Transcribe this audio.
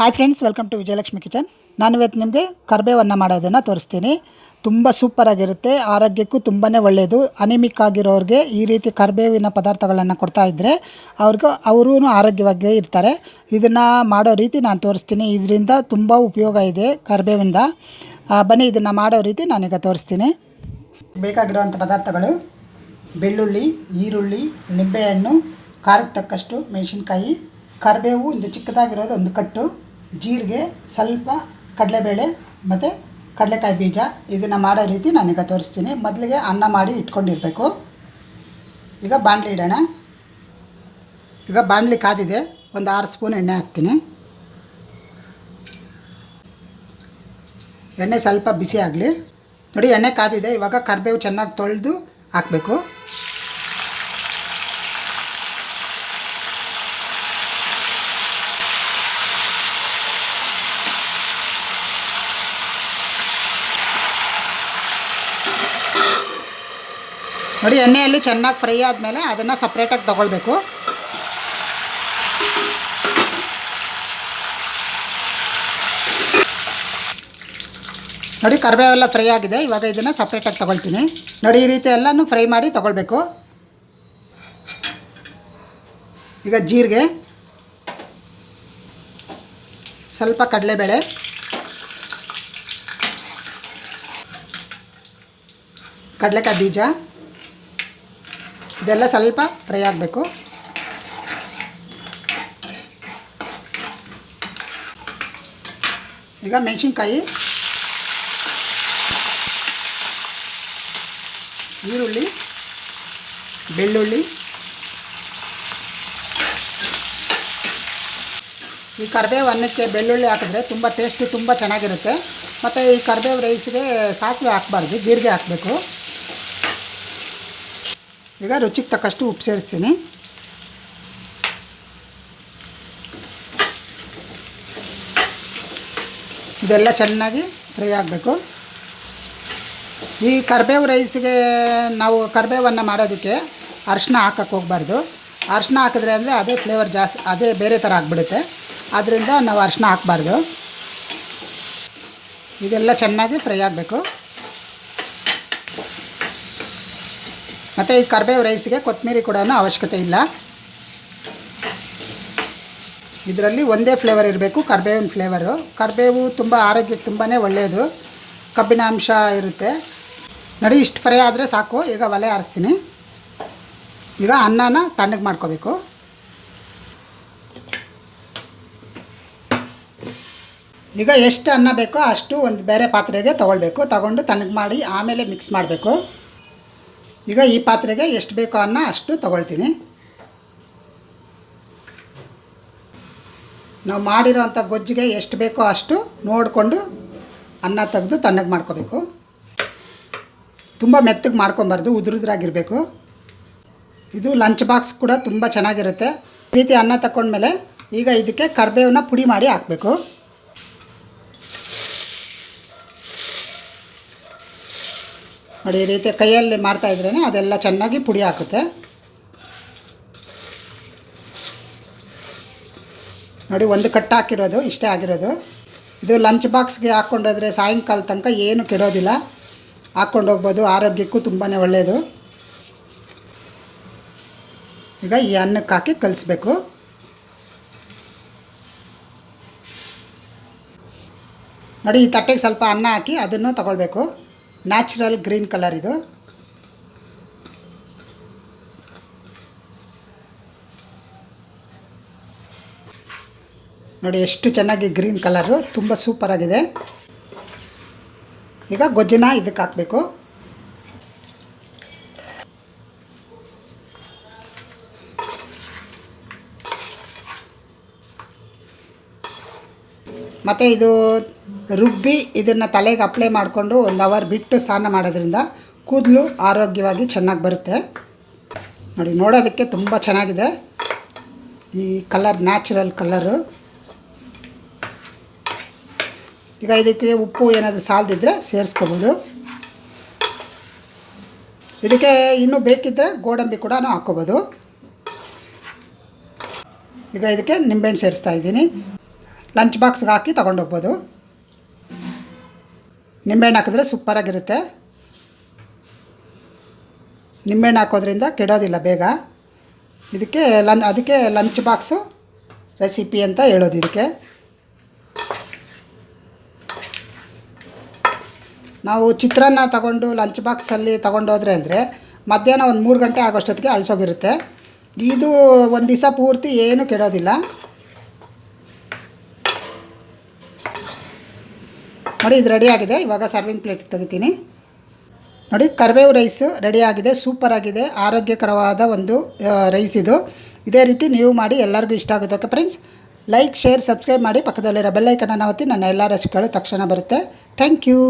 Hi friends welcome to Vijayalakshmi kitchen ನಾನು ಇವತ್ತು ನಿಮಗೆ ಕರ್ಬೇವನ್ನು ಮಾಡೋದನ್ನು ತೋರಿಸ್ತೀನಿ. ತುಂಬ ಸೂಪರಾಗಿರುತ್ತೆ ಆರೋಗ್ಯಕ್ಕೂ ತುಂಬಾ ಒಳ್ಳೆಯದು ಅನಿಮಿಕ್ ಆಗಿರೋರಿಗೆ ಈ ರೀತಿ ಕರ್ಬೇವಿನ ಪದಾರ್ಥಗಳನ್ನು ಕೊಡ್ತಾ ಇದ್ದರೆ ಅವ್ರಿಗೂ ಅವರೂ ಆರೋಗ್ಯವಾಗಿ ಇರ್ತಾರೆ. ಇದನ್ನು ಮಾಡೋ ರೀತಿ ನಾನು ತೋರಿಸ್ತೀನಿ. ಇದರಿಂದ ತುಂಬ ಉಪಯೋಗ ಇದೆ ಕರ್ಬೇವಿಂದ. ಬನ್ನಿ, ಇದನ್ನು ಮಾಡೋ ರೀತಿ ನಾನೀಗ ತೋರಿಸ್ತೀನಿ. ಬೇಕಾಗಿರುವಂಥ ಪದಾರ್ಥಗಳು ಬೆಳ್ಳುಳ್ಳಿ, ಈರುಳ್ಳಿ, ನಿಂಬೆಹಣ್ಣು, ಖಾರಕ್ಕೆ ತಕ್ಕಷ್ಟು ಮೆಣಸಿನ್ಕಾಯಿ. ಕರಿಬೇವು ಒಂದು ಚಿಕ್ಕದಾಗಿರೋದು ಒಂದು ಕಟ್ಟು. ಜೀರಿಗೆ, ಸ್ವಲ್ಪ ಕಡಲೆಬೇಳೆ ಮತ್ತು ಕಡಲೆಕಾಯಿ ಬೀಜ. ಇದನ್ನು ಮಾಡೋ ರೀತಿ ನಾನೀಗ ತೋರಿಸ್ತೀನಿ. ಮೊದಲಿಗೆ ಅನ್ನ ಮಾಡಿ ಇಟ್ಕೊಂಡಿರಬೇಕು. ಈಗ ಬಾಣಲಿ ಇಡೋಣ. ಈಗ ಬಾಣಲಿ ಕಾದಿದೆ. ಒಂದು ಆರು ಸ್ಪೂನ್ ಎಣ್ಣೆ ಹಾಕ್ತೀನಿ. ಎಣ್ಣೆ ಸ್ವಲ್ಪ ಬಿಸಿ ಆಗಲಿ. ನೋಡಿ, ಎಣ್ಣೆ ಕಾದಿದೆ. ಇವಾಗ ಕರಿಬೇವು ಚೆನ್ನಾಗಿ ತೊಳೆದು ಹಾಕಬೇಕು. ನೋಡಿ, ಎಣ್ಣೆಯಲ್ಲಿ ಚೆನ್ನಾಗಿ ಫ್ರೈ ಆದಮೇಲೆ ಅದನ್ನು ಸಪ್ರೇಟಾಗಿ ತಗೊಳ್ಬೇಕು. ನೋಡಿ, ಕರಿಬೇವೆಲ್ಲ ಫ್ರೈ ಆಗಿದೆ. ಇವಾಗ ಇದನ್ನು ಸಪ್ರೇಟಾಗಿ ತೊಗೊಳ್ತೀನಿ. ನೋಡಿ, ಈ ರೀತಿ ಎಲ್ಲನೂ ಫ್ರೈ ಮಾಡಿ ತೊಗೊಳ್ಬೇಕು. ಈಗ ಜೀರಿಗೆ, ಸ್ವಲ್ಪ ಕಡಲೆಬೇಳೆ, ಕಡಲೆಕಾಯಿ ಬೀಜ ಇದೆಲ್ಲ ಸ್ವಲ್ಪ ಫ್ರೈ ಆಗಬೇಕು. ಈಗ ಮೆಣಸಿನ್ಕಾಯಿ, ಈರುಳ್ಳಿ, ಬೆಳ್ಳುಳ್ಳಿ, ಈ ಕರಿಬೇವು ಅನ್ನಕ್ಕೆ ಬೆಳ್ಳುಳ್ಳಿ ಹಾಕಿದ್ರೆ ತುಂಬ ಟೇಸ್ಟು ತುಂಬ ಚೆನ್ನಾಗಿರುತ್ತೆ. ಮತ್ತು ಈ ಕರಿಬೇವು ರೈಸ್ಗೆ ಸಾಸಿವೆ ಹಾಕಬಾರ್ದು, ಜೀರಿಗೆ ಹಾಕಬೇಕು. ಈಗ ರುಚಿಗೆ ತಕ್ಕಷ್ಟು ಉಪ್ಪು ಸೇರಿಸ್ತೀನಿ. ಇದೆಲ್ಲ ಚೆನ್ನಾಗಿ ಫ್ರೈ ಆಗಬೇಕು. ಈ ಕರ್ಬೇವು ರೈಸ್ಗೆ ನಾವು ಕರ್ಬೇವನ್ನು ಮಾಡೋದಕ್ಕೆ ಅರಿಶಿನ ಹಾಕಕ್ಕೆ ಹೋಗ್ಬಾರ್ದು. ಅರಿಶಿನ ಹಾಕಿದ್ರೆ ಅಂದರೆ ಅದೇ ಫ್ಲೇವರ್ ಜಾಸ್ತಿ ಅದೇ ಬೇರೆ ಥರ ಆಗಿಬಿಡುತ್ತೆ. ಆದ್ದರಿಂದ ನಾವು ಅರಿಶಿನ ಹಾಕಬಾರ್ದು. ಇದೆಲ್ಲ ಚೆನ್ನಾಗಿ ಫ್ರೈ ಆಗಬೇಕು. ಮತ್ತು ಈ ಕರ್ಬೇವು ರೈಸ್ಗೆ ಕೊತ್ತಂಬರಿ ಕೂಡ ಅವಶ್ಯಕತೆ ಇಲ್ಲ. ಇದರಲ್ಲಿ ಒಂದೇ ಫ್ಲೇವರ್ ಇರಬೇಕು, ಕರ್ಬೇವಿನ ಫ್ಲೇವರು. ಕರ್ಬೇವು ತುಂಬ ಆರೋಗ್ಯಕ್ಕೆ ತುಂಬಾ ಒಳ್ಳೆಯದು. ಕಬ್ಬಿಣಾಂಶ ಇರುತ್ತೆ. ನಡಿ, ಇಷ್ಟು ಫ್ರೈ ಆದರೆ ಸಾಕು. ಈಗ ಒಲೆ ಆರಿಸ್ತೀನಿ. ಈಗ ಅನ್ನನ ತಣ್ಣಗೆ ಮಾಡ್ಕೋಬೇಕು. ಈಗ ಎಷ್ಟು ಅನ್ನ ಬೇಕೋ ಅಷ್ಟು ಒಂದು ಬೇರೆ ಪಾತ್ರೆಗೆ ತೊಗೊಳ್ಬೇಕು. ತಗೊಂಡು ತಣ್ಣಗೆ ಮಾಡಿ ಆಮೇಲೆ ಮಿಕ್ಸ್ ಮಾಡಬೇಕು. ಈಗ ಈ ಪಾತ್ರೆಗೆ ಎಷ್ಟು ಬೇಕೋ ಅನ್ನ ಅಷ್ಟು ತಗೊಳ್ತೀನಿ. ನಾವು ಮಾಡಿರೋವಂಥ ಗೊಜ್ಜಿಗೆ ಎಷ್ಟು ಬೇಕೋ ಅಷ್ಟು ನೋಡಿಕೊಂಡು ಅನ್ನ ತೆಗೆದು ತಣ್ಣಗೆ ಮಾಡ್ಕೋಬೇಕು. ತುಂಬ ಮೆತ್ತಗೆ ಮಾಡ್ಕೊಬಾರ್ದು, ಉದುರುದ್ರಾಗಿರಬೇಕು. ಇದು ಲಂಚ್ ಬಾಕ್ಸ್ ಕೂಡ ತುಂಬ ಚೆನ್ನಾಗಿರುತ್ತೆ. ರೀತಿ ಅನ್ನ ತಗೊಂಡ್ಮೇಲೆ ಈಗ ಇದಕ್ಕೆ ಕರಿಬೇವನ್ನ ಪುಡಿ ಮಾಡಿ ಹಾಕಬೇಕು. ನೋಡಿ, ಈ ರೀತಿ ಕೈಯಲ್ಲಿ ಮಾಡ್ತಾ ಇದ್ರೇ ಅದೆಲ್ಲ ಚೆನ್ನಾಗಿ ಪುಡಿ ಹಾಕುತ್ತೆ. ನೋಡಿ, ಒಂದು ಕಟ್ಟು ಹಾಕಿರೋದು, ಇಷ್ಟೇ ಆಗಿರೋದು. ಇದು ಲಂಚ್ ಬಾಕ್ಸ್ಗೆ ಹಾಕ್ಕೊಂಡೋದ್ರೆ ಸಾಯಂಕಾಲ ತನಕ ಏನು ಕೆಡೋದಿಲ್ಲ. ಹಾಕ್ಕೊಂಡು ಹೋಗ್ಬೋದು, ಆರೋಗ್ಯಕ್ಕೂ ತುಂಬಾ ಒಳ್ಳೆಯದು ಈಗ ಈ ಅನ್ನಕ್ಕೆ ಹಾಕಿ ಕಲಿಸ್ಬೇಕು. ನೋಡಿ, ಈ ತಟ್ಟೆಗೆ ಸ್ವಲ್ಪ ಅನ್ನ ಹಾಕಿ ಅದನ್ನು ತಗೊಳ್ಬೇಕು. ನ್ಯಾಚುರಲ್ ಗ್ರೀನ್ ಕಲರ್ ಇದು. ನೋಡಿ ಎಷ್ಟು ಚೆನ್ನಾಗಿ ಗ್ರೀನ್ ಕಲರು, ತುಂಬ ಸೂಪರಾಗಿದೆ ಈಗ ಗೊಜ್ಜನ ಇದಕ್ಕೆ ಹಾಕಬೇಕು. ಮತ್ತು ಇದು ರುಬ್ಬಿ ಇದನ್ನು ತಲೆಗೆ ಅಪ್ಲೈ ಮಾಡಿಕೊಂಡು ಒಂದು ಅವರ್ ಬಿಟ್ಟು ಸ್ನಾನ ಮಾಡೋದ್ರಿಂದ ಕೂದಲು ಆರೋಗ್ಯವಾಗಿ ಚೆನ್ನಾಗಿ ಬರುತ್ತೆ. ನೋಡಿ, ನೋಡೋದಕ್ಕೆ ತುಂಬ ಚೆನ್ನಾಗಿದೆ. ಈ ಕಲರ್ ನ್ಯಾಚುರಲ್ ಕಲರು ಈಗ ಇದಕ್ಕೆ ಉಪ್ಪು ಏನಾದರೂ ಸಾಲದಿದ್ದರೆ ಸೇರಿಸ್ಕೋಬೋದು. ಇದಕ್ಕೆ ಇನ್ನೂ ಬೇಕಿದ್ದರೆ ಗೋಡಂಬಿ ಕೂಡ ಹಾಕ್ಕೋಬೋದು. ಈಗ ಇದಕ್ಕೆ ನಿಂಬೆಹಣ್ಣು ಸೇರಿಸ್ತಾ ಇದ್ದೀನಿ. ಲಂಚ್ ಬಾಕ್ಸ್ಗೆ ಹಾಕಿ ತೊಗೊಂಡೋಗ್ಬೋದು. ನಿಂಬೆಹಣ್ಣು ಹಾಕಿದ್ರೆ ಸೂಪರಾಗಿರುತ್ತೆ ನಿಂಬೆಹಣ್ಣು ಹಾಕೋದ್ರಿಂದ ಕೆಡೋದಿಲ್ಲ ಬೇಗ. ಇದಕ್ಕೆ ಲನ್ ಅದಕ್ಕೆ ಲಂಚ್ ಬಾಕ್ಸು ರೆಸಿಪಿ ಅಂತ ಹೇಳೋದು ಇದಕ್ಕೆ. ನಾವು ಚಿತ್ರಾನ್ನ ತಗೊಂಡು ಲಂಚ್ ಬಾಕ್ಸಲ್ಲಿ ತಗೊಂಡೋದ್ರೆ ಅಂದರೆ ಮಧ್ಯಾಹ್ನ ಒಂದು ಮೂರು ಗಂಟೆ ಆಗೋಷ್ಟೊತ್ತಿಗೆ ಅಳಿಸೋಗಿರುತ್ತೆ. ಇದು ಒಂದು ದಿವಸ ಪೂರ್ತಿ ಏನೂ ಕೆಡೋದಿಲ್ಲ. ನೋಡಿ, ಇದು ರೆಡಿ ಆಗಿದೆ. ಇವಾಗ ಸರ್ವಿಂಗ್ ಪ್ಲೇಟ್ ತೆಗಿತೀನಿ. ನೋಡಿ, ಕರಿಬೇವು ರೈಸು ರೆಡಿ ಆಗಿದೆ ಸೂಪರ್ ಆಗಿದೆ, ಆರೋಗ್ಯಕರವಾದ ಒಂದು ರೈಸ್ ಇದು. ಇದೇ ರೀತಿ ನೀವು ಮಾಡಿ, ಎಲ್ಲರಿಗೂ ಇಷ್ಟ ಆಗುತ್ತೆ. Okay friends like share subscribe ಮಾಡಿ ಪಕ್ಕದಲ್ಲಿರೋ ಬೆಲ್ಲೈಕನ್ನ ಒತ್ತಿ, ನನ್ನ ಎಲ್ಲ ರೆಸಿಪಿಗಳು ತಕ್ಷಣ ಬರುತ್ತೆ. Thank you